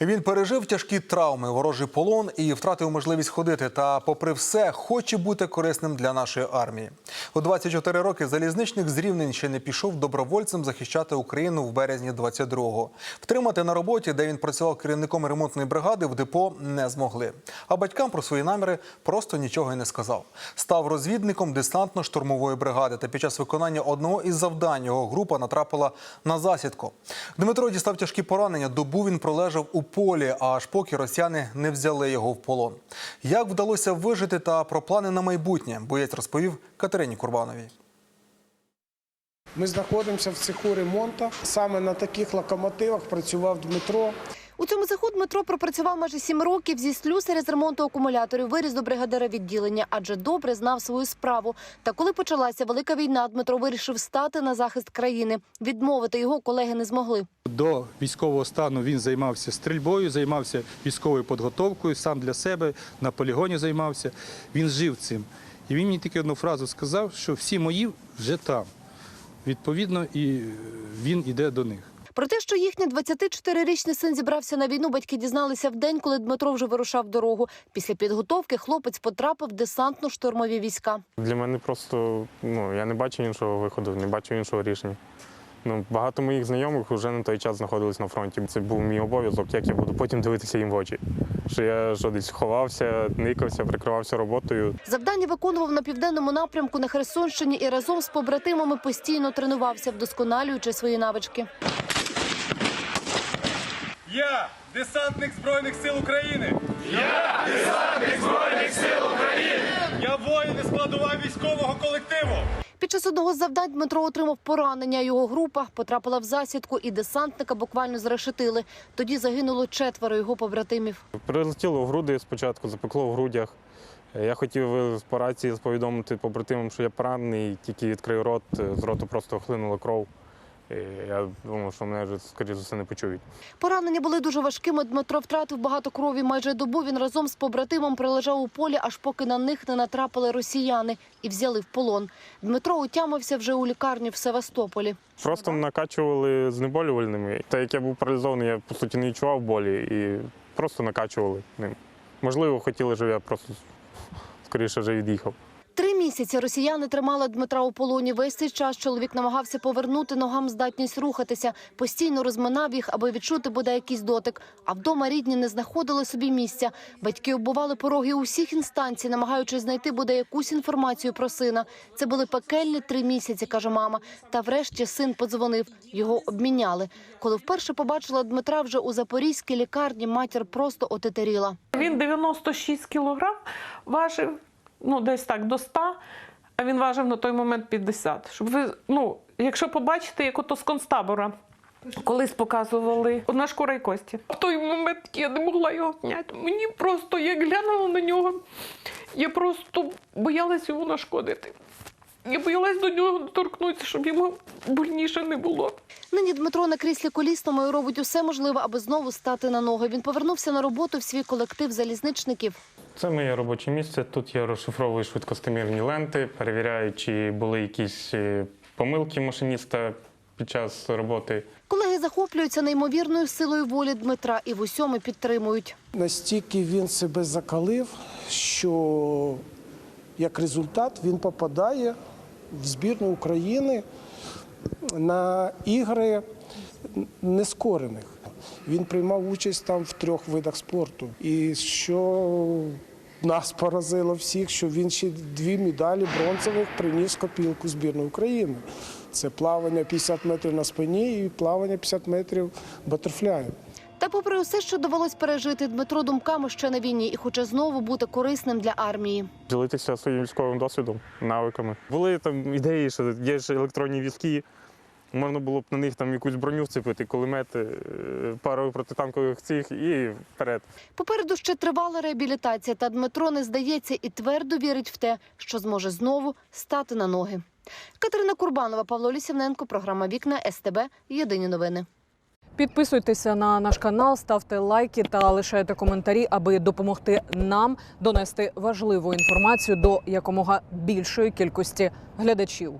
Він пережив тяжкі травми, ворожий полон і втратив можливість ходити. Та, попри все, хоче бути корисним для нашої армії. У 24 роки залізничник з Рівненщини пішов добровольцем захищати Україну в березні 22-го. Втримати на роботі, де він працював керівником ремонтної бригади, в депо не змогли. А батькам про свої наміри просто нічого й не сказав. Став розвідником десантно-штурмової бригади. Та під час виконання одного із завдань його група натрапила на засідку. Дмитро дістав тяжкі поранення. Добу він пролежав у полі, аж поки росіяни не взяли його в полон. Як вдалося вижити та про плани на майбутнє, боєць розповів Катерині Курбановій. Ми знаходимося в цеху ремонту. Саме на таких локомотивах працював Дмитро. У цьому цеху Дмитро пропрацював майже сім років зі слюсаря з ремонту акумуляторів, виріс до бригадира відділення, адже добре знав свою справу. Та коли почалася велика війна, Дмитро вирішив стати на захист країни. Відмовити його колеги не змогли. До військового стану він займався стрільбою, займався військовою підготовкою, сам для себе на полігоні займався. Він жив цим. І він мені тільки одну фразу сказав, що всі мої вже там. Відповідно, і він іде до них. Про те, що їхній 24-річний син зібрався на війну, батьки дізналися в день, коли Дмитро вже вирушав дорогу. Після підготовки хлопець потрапив в десантно-штурмові війська. Для мене просто ну я не бачу іншого виходу, не бачу іншого рішення. Ну, багато моїх знайомих вже на той час знаходились на фронті. Це був мій обов'язок, як я буду потім дивитися їм в очі. Що я що десь ховався, никався, прикривався роботою. Завдання виконував на південному напрямку на Херсонщині і разом з побратимами постійно тренувався, вдосконалюючи свої навички. Я десантник Збройних сил України. Я десантник Збройних сил України. Я воїн і складова військового колективу. Час одного з завдань Дмитро отримав поранення. Його група потрапила в засідку, і десантника буквально зрешетили. Тоді загинуло четверо його побратимів. Прилетіло в груди спочатку, запекло в грудях. Я хотів по рації повідомити побратимам, що я поранений, тільки відкрив рот, з роту просто хлинула кров. І я думав, що мене вже, скоріше за все, не почують. Поранення були дуже важкими. Дмитро втратив багато крові. Майже добу він разом з побратимом прилежав у полі, аж поки на них не натрапили росіяни і взяли в полон. Дмитро утямився вже у лікарні в Севастополі. Просто накачували знеболювальними. Та як я був паралізований, я по суті не відчував болі і просто накачували ним. Можливо, хотіли, щоб я просто скоріше вже від'їхав. Місяці росіяни тримали Дмитра у полоні. Весь цей час чоловік намагався повернути ногам здатність рухатися. Постійно розминав їх, аби відчути буде якийсь дотик. А вдома рідні не знаходили собі місця. Батьки оббували пороги усіх інстанцій, намагаючись знайти буде якусь інформацію про сина. Це були пекельні три місяці, каже мама. Та врешті син подзвонив. Його обміняли. Коли вперше побачила Дмитра вже у запорізькій лікарні, матір просто отетеріла. Він 96 кілограм важив, ну десь так до 100, а він важив на той момент 50. Щоб ви, ну, якщо побачите, як ото з концтабора. Колись показували одна шкура і кості. В той момент я не могла його зняти. Мені просто я глянула на нього. Я просто боялась йому нашкодити. Я боялась до нього доторкнутися, щоб йому больніше не було. Нині Дмитро на кріслі колісному і робить усе можливе, аби знову стати на ноги. Він повернувся на роботу в свій колектив залізничників. Це моє робоче місце. Тут я розшифровую швидкостимірні ленти, перевіряю, чи були якісь е, помилки машиніста під час роботи. Колеги захоплюються неймовірною силою волі Дмитра і в усьому підтримують. Настільки він себе закалив, що як результат він попадає в збірну України на ігри нескорених. Він приймав участь там в трьох видах спорту. І що нас поразило всіх, що він ще дві медалі бронзових приніс копілку збірної України. Це плавання 50 метрів на спині і плавання 50 метрів батерфляю. Та попри усе, що довелось пережити, Дмитро думками ще на війні і хоче знову бути корисним для армії. Ділитися своїм військовим досвідом, навиками. Були там ідеї, що є ж електронні візки. Можна було б на них там якусь броню вцепити, кулемети, е, пару протитанкових цих і вперед. Попереду ще тривала реабілітація, та Дмитро не здається і твердо вірить в те, що зможе знову стати на ноги. Катерина Курбанова, Павло Лісівненко, програма Вікна СТБ. Єдині новини. Підписуйтеся на наш канал, ставте лайки та лишайте коментарі, аби допомогти нам донести важливу інформацію до якомога більшої кількості глядачів.